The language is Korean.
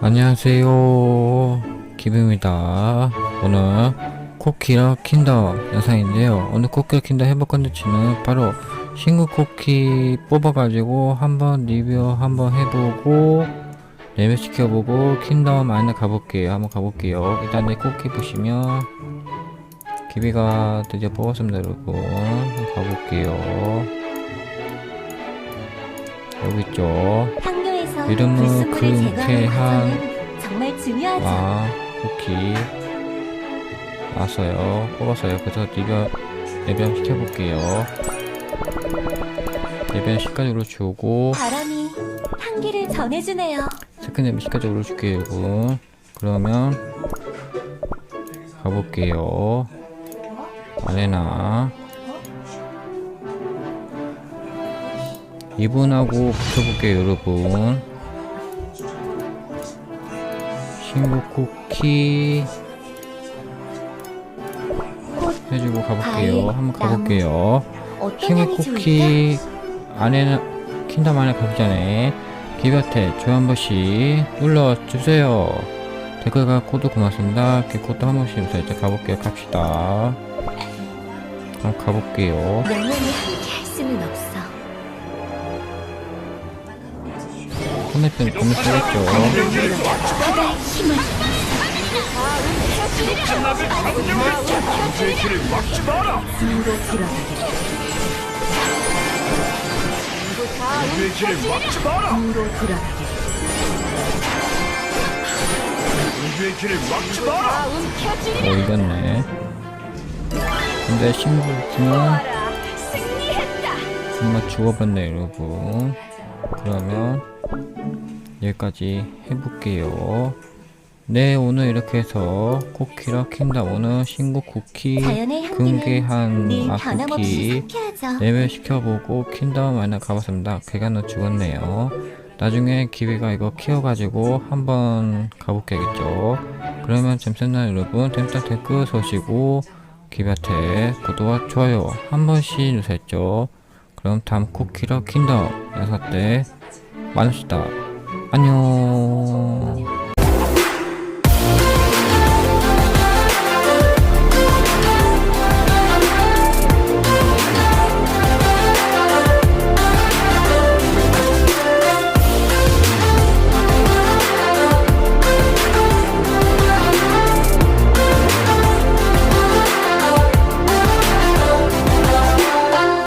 안녕하세요. 기브입니다. 오늘 쿠키랑 킨더 영상인데요. 오늘 쿠키랑 킨더 해볼 컨텐츠는 바로 신규 쿠키 뽑아가지고 한번 리뷰 한번 해보고 레벨 시켜보고 킨더 마이너 가볼게요. 한번 가볼게요. 일단 내 쿠키 보시면 기비가 드디어 뽑았습니다 여러분. 가볼게요. 여기 있죠 정말 중요하죠. 아, 쿠키 왔어요. 뽑았어요. 그래서 리뷰 레벨 시켜볼게요. 레벨 10까지 올려주고 바람이 향기를 전해주네요. 세컨 레벨 10까지 올려줄게요, 여러분. 그러면 가볼게요. 아레나 이분하고 붙여볼게요, 여러분. 신규 쿠키 꽃, 해주고 가볼게요. 한번 가볼게요. 좋을까? 쿠키 안에는 킨덤 안에 가기 전에 기볕에 좋아요 한 번씩 눌러주세요. 댓글과 코드 고맙습니다. 코드 한 번씩 눌러서 이제 가볼게요. 갑시다. 그럼 가볼게요. 영원히 함께 할 수는 없어. 길을 막지 마라! 어, 이겼네. 근데 신부는 정말 죽어봤네, 여러분. 그러면 여기까지 해볼게요. 네, 오늘 이렇게 해서 쿠키랑 킨다 오늘 신곡 쿠키 금괴한 늘아 변함없이 쿠키 상쾌하죠. 레벨 시켜보고 킨덤 하나 가봤습니다. 걔가는 죽었네요. 나중에 기회가 이거 키워가지고 한번 가볼게겠죠. 그러면 잼쌤나 여러분 잼쌤 댓글 서시고 기비한테 구독과 좋아요 한 번씩 누르셨죠. 그럼 다음 쿠키랑 킨덤 여섯 때 만납시다. 안녕.